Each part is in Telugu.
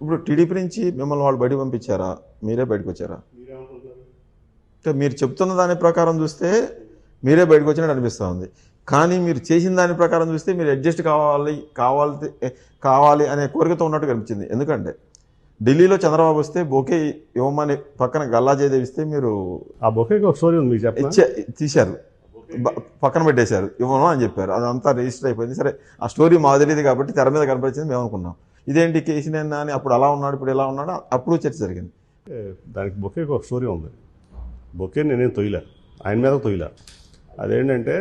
ఇప్పుడు టీడీపీ నుంచి మిమ్మల్ని వాళ్ళు బయటకు పంపించారా? మీరే బయటకు వచ్చారా? మీరు చెప్తున్న దాని ప్రకారం చూస్తే మీరే బయటకు వచ్చినట్టు అనిపిస్తూ ఉంది. కానీ మీరు చేసిన దాని ప్రకారం చూస్తే మీరు అడ్జస్ట్ కావాలి కావాలి కావాలి అనే కోరికతో ఉన్నట్టు కనిపించింది. ఎందుకంటే ఢిల్లీలో చంద్రబాబు వస్తే బొకే ఇవ్వమని పక్కన గల్లా జయదేవ్ ఇస్తే మీరు ఆ బొకేకి ఒక స్టోరీ ఉంది మీకు తీశారు. పక్కన పెట్టేశారు. ఇవ్వను అని చెప్పారు. అదంతా రిజిస్టర్ అయిపోయింది. సరే ఆ స్టోరీ మాకు తెలియదు కాబట్టి తెర మీద కనపరిచింది మేము అనుకున్నాం ఇదేంటి కేసీనేనా అని అప్పుడు అలా ఉన్నాడు ఇప్పుడు ఎలా ఉన్నాడు అప్పుడు చర్చ జరిగింది. దానికి బొకేకి ఒక స్టోరీ ఉంది. బొకే నేనేం తొయ్యలే. ఆయన మీద తొయ్యలే. అదేంటంటే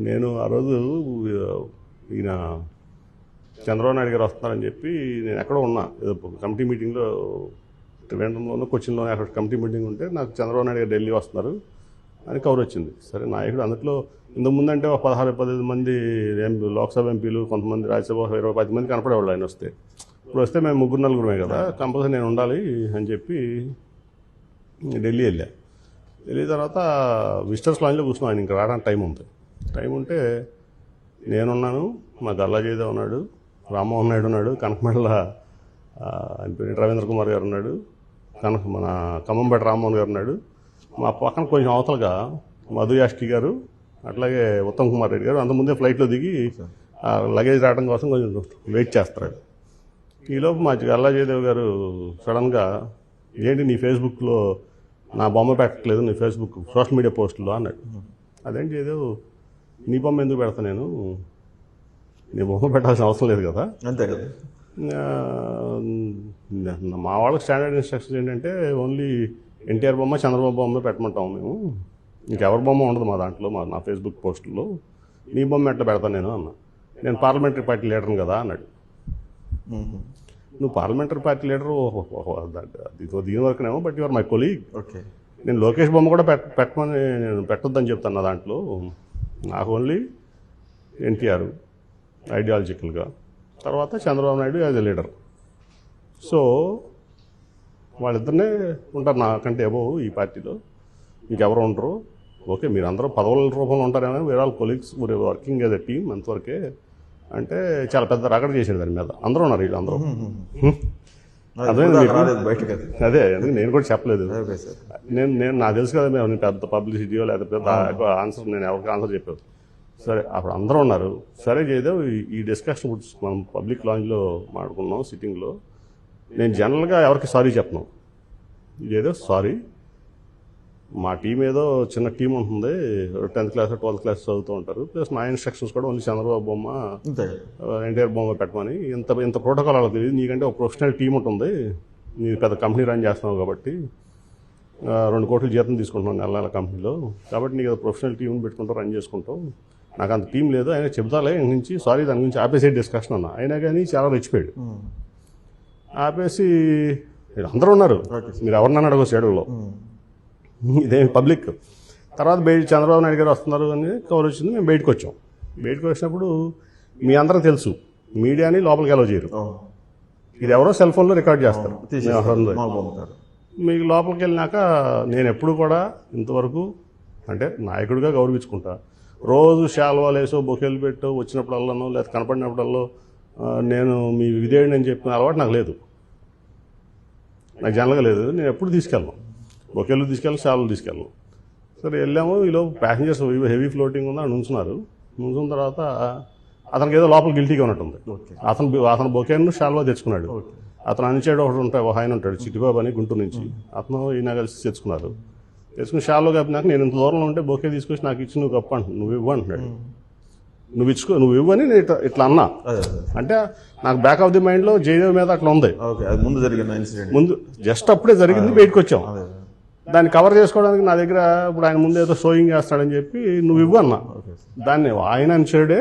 నేను ఆ రోజు ఈయన చంద్రబాబు నాయుడు గారు వస్తున్నారని చెప్పి నేను ఎక్కడో ఉన్నా. ఏదో కమిటీ మీటింగ్లో త్రివేంద్రంలోనూ కొచ్చిన్లో అక్కడ కమిటీ మీటింగ్ ఉంటే నాకు చంద్రబాబు నాయుడు గారు ఢిల్లీ వస్తున్నారు. అని కవర్ వచ్చింది. సరే నాయకుడు అందులో ఇంతకుముందంటే ఒక పదహారు పదిహేను మంది లోక్సభ ఎంపీలు కొంతమంది రాజ్యసభ ఇరవై పది మంది కనపడేవాళ్ళు ఆయన వస్తే. ఇప్పుడు వస్తే మేము ముగ్గురు నలుగురమే కదా కంపల్సరీ నేను ఉండాలి అని చెప్పి ఢిల్లీ వెళ్ళా. వెళ్ళిన తర్వాత విజిటర్స్ లాంజ్లో కూర్చున్నాం ఆయన ఇంకా రావడానికి టైం ఉంది. టైం ఉంటే నేనున్నాను మా గల్లాజయదేవ్ ఉన్నాడు రామ్మోహన్ నాయుడు ఉన్నాడు కనకమెడల ఎంపీ రవీంద్ర కుమార్ గారు ఉన్నాడు కనక మన ఖమ్మంపేట రామ్మోహన్ గారు ఉన్నాడు మా పక్కన కొంచెం అవతలగా మధు గారు అట్లాగే ఉత్తమ్ కుమార్ రెడ్డి గారు అంతకుముందే ఫ్లైట్లో దిగి ఆ లగేజ్ రావడం కోసం కొంచెం వెయిట్ చేస్తారు. ఈలోపు మా గల్లా జయదేవ్ గారు సడన్గా ఏంటి నీ ఫేస్బుక్లో నా బొమ్మ పెట్టట్లేదు నీ ఫేస్బుక్ సోషల్ మీడియా పోస్టులో అన్నాడు. అదేంటి జయదేవ్ నీ బొమ్మ ఎందుకు పెడతా నేను? నీ బొమ్మ పెట్టాల్సిన అవసరం లేదు కదా. అంతే కదా. మా వాళ్ళకి స్టాండర్డ్ ఇన్స్ట్రక్షన్స్ ఏంటంటే ఓన్లీ ఎన్టీఆర్ బొమ్మ చంద్రబాబు బొమ్మ పెట్టమంటాం మేము. ఇంకెవరి బొమ్మ ఉండదు మా దాంట్లో మా నా ఫేస్బుక్ పోస్టుల్లో. నీ బొమ్మ ఎట్లా పెడతాను నేను అన్నా. నేను పార్లమెంటరీ పార్టీ లీడర్ని కదా అన్నాడు. నువ్వు పార్లమెంటరీ పార్టీ లీడరు దీని వరకునేమో but your my colleague. Okay. నేను లోకేష్ బొమ్మ కూడా పెట్ట పెట్టమని నేను పెట్టొద్దని చెప్తాను నా దాంట్లో. నాకు ఓన్లీ ఎన్టీఆర్ ఐడియాలజికల్గా తర్వాత Chandrababu Naidu as a leader so వాళ్ళిద్దరినే ఉంటారు నాకంటే ఏవో ఈ పార్టీలో. ఇంకెవరు ఉండరు. ఓకే మీరు అందరూ పదవుల రూపంలో ఉంటారేమో వేరే వాళ్ళ colleagues working as a team అంతవరకే. అంటే చాలా పెద్ద రగడ చేశాడు దాని మీద. అందరూ ఉన్నారు వీళ్ళు అందరూ అది బయటకు అది నేను కూడా చెప్పలేదు. నేను నేను నాకు తెలుసు కదా మేము పెద్ద పబ్లిసిటీయో లేదా పెద్ద ఎక్కువ ఆన్సర్ నేను ఎవరికి ఆన్సర్ చెప్పాను. సరే అప్పుడు అందరూ ఉన్నారు. సరే చేయదేవు ఈ డిస్కషన్ మనం పబ్లిక్ లాంజ్లో మాట్లాడుకున్నాం సిట్టింగ్లో నేను జనరల్గా ఎవరికి సారీ చెప్పను. ఇదేదో సారీ. మా టీం ఏదో చిన్న టీం ఉంటుంది. టెన్త్ క్లాస్ ట్వెల్త్ క్లాస్ చదువుతూ ఉంటారు. ప్లస్ నా ఇన్స్ట్రక్షన్స్ కూడా ఓన్లీ చంద్రబాబు బొమ్మ ఎన్టీఆర్ బొమ్మ పెట్టమని. ఇంత ఇంత ప్రోటోకాల్ వాళ్ళకి తెలియదు. నీకంటే ఒక ప్రొఫెషనల్ టీం ఉంటుంది. నీ పెద్ద కంపెనీ రన్ చేస్తున్నావు కాబట్టి రెండు కోట్ల జీతం తీసుకుంటున్నాను నెల నెల కంపెనీలో కాబట్టి నీకు ప్రొఫెషనల్ టీం పెట్టుకుంటూ రన్ చేసుకుంటావు. నాకు అంత టీం లేదు. ఆయన చెబుతాలే. ఇంక నుంచి సారీ దాని గురించి ఆపేసే డిస్కషన్ అన్న అయినా కానీ చాలా రెచ్చిపోయాడు. ఆపేసి "మీరు అందరూ ఉన్నారు మీరు ఎవరినన్నా అడగచ్చు ఏడులో ఇదేమి పబ్లిక్. తర్వాత బయట చంద్రబాబు నాయుడు గారు వస్తున్నారు అని కవర్ వచ్చింది మేము బయటకు వచ్చాం. బయటకు వచ్చినప్పుడు మీ అందరూ తెలుసు మీడియాని లోపలికి అలవ్ చేయరు. ఇది ఎవరో సెల్ ఫోన్లో రికార్డ్ చేస్తారు. మాకు లోపలికి వెళ్ళినాక నేను ఎప్పుడు కూడా ఇంతవరకు అంటే నాయకుడిగా గౌరవించుకుంటా. రోజు శాల్వాలు వేసో బొకేలు పెట్టో వచ్చినప్పుడల్లానో లేదా కనపడినప్పుడల్లో నేను మీ విధేయుడిని అని చెప్పిన అలవాటు నాకు లేదు. నాకు జనరల్గా లేదు. నేను ఎప్పుడు తీసుకెళ్ళను. బొకేలు తీసుకెళ్ళను శాలువలు తీసుకెళ్ళను. సరే వెళ్ళాము. ఈలో ప్యాసింజర్స్ హెవీ ఫ్లోటింగ్ ఉందా అని ఉంచున్నారు. ఉంచిన తర్వాత అతనికి ఏదో లోపల గిల్టీగా ఉన్నట్టుంది. అతను అతను బొకేను షాల్వా తెచ్చుకున్నాడు. అతను అనిచేడు ఒకటి ఉంటాయి ఒక ఆయన ఉంటాడు చిట్టిబాబు అని గుంటూరు నుంచి. అతను ఈయన కలిసి తెచ్చుకున్నారు. తెచ్చుకుని షాల్లో కప్పినాక నేను ఇంత దూరంలో ఉంటే బొకే తీసుకొచ్చి నాకు ఇచ్చి నువ్వు కప్పు నువ్వు ఇవ్వు అంటున్నాడు. నువ్వు ఇచ్చుకో నువ్వు ఇవ్వని నేను ఇట్లా ఇట్లా అన్నా. అంటే నాకు బ్యాక్ ఆఫ్ ది మైండ్లో జయదేవ్ మీద అట్లా ఉంది. ఓకే అది ముందు జరిగిన ఇన్సిడెంట్ ముందు జస్ట్ అప్పుడే జరిగింది బయటకు వచ్చాం. దాన్ని కవర్ చేసుకోవడానికి నా దగ్గర ఇప్పుడు ఆయన ముందు ఏదో షోయింగ్ చేస్తాడని చెప్పి నువ్వు ఇవ్వు అన్నా. ఓకే దాన్ని ఆయన అనిచేడే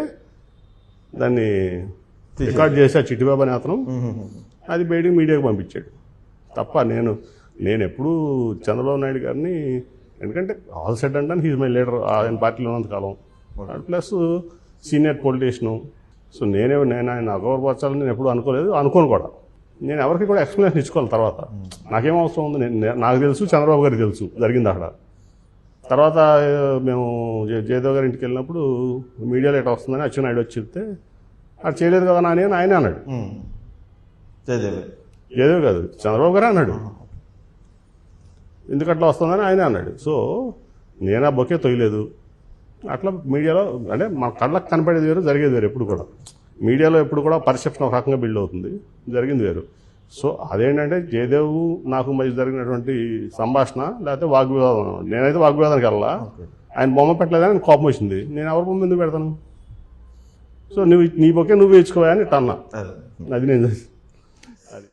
దాన్ని రికార్డ్ చేసి ఆ చిట్టిబాబు అని అతను అది బయటికి మీడియాకి పంపించాడు. తప్ప నేను నేను ఎప్పుడూ చంద్రబాబు నాయుడు గారిని ఎందుకంటే ఆల్ సెట్ అంటే హీజ్ మై లీడర్ ఆయన పార్టీలో ఉన్నంతకాలం ప్లస్ సీనియర్ పొలిటీషియను. సో నేనే నేను ఆయన అగౌరపరచాలని నేను ఎప్పుడు అనుకోలేదు. అనుకోను కూడా. నేను ఎవరికి కూడా ఎక్స్ప్లెనేషన్ ఇచ్చుకోవాలి తర్వాత. నాకేం అవసరం ఉంది? నేను నాకు తెలుసు చంద్రబాబు గారికి తెలుసు జరిగింది అక్కడ. తర్వాత మేము జయ- జయదేవ్ గారి ఇంటికి వెళ్ళినప్పుడు మీడియాలో ఎట్లా వస్తుందని అచ్చెన్నాయుడు వచ్చి చెప్తే అది చేయలేదు కదా నాని అని ఆయనే అన్నాడు. జయదేవి ఏదో కాదు చంద్రబాబు గారే అన్నాడు. ఎందుకట్లా వస్తుందని ఆయన అన్నాడు. సో నేను ఆ బొకే తొయ్యలేదు. అట్లా మీడియాలో అంటే మన కళ్ళకు కనపడేది వేరు జరిగేది వేరు ఎప్పుడు కూడా. మీడియాలో ఎప్పుడు కూడా పర్సెప్షన్ ఒక రకంగా బిల్డ్ అవుతుంది. జరిగింది వేరు. సో అదేంటంటే జయదేవ్ నాకు మధ్య జరిగినటువంటి సంభాషణ లేకపోతే వాగ్వివాదం. నేనైతే వాగ్వివాదానికి వెళ్ళా ఆయన బొమ్మ పెట్టలేదని ఆయన కోపం వచ్చింది. నేను ఎవరి బొమ్మ ఎందుకు పెడతాను? సో నువ్వు నీ బొకే నువ్వు వేయించుకోవా అని ఇట్లా అన్నా. అదే. అది నేను అది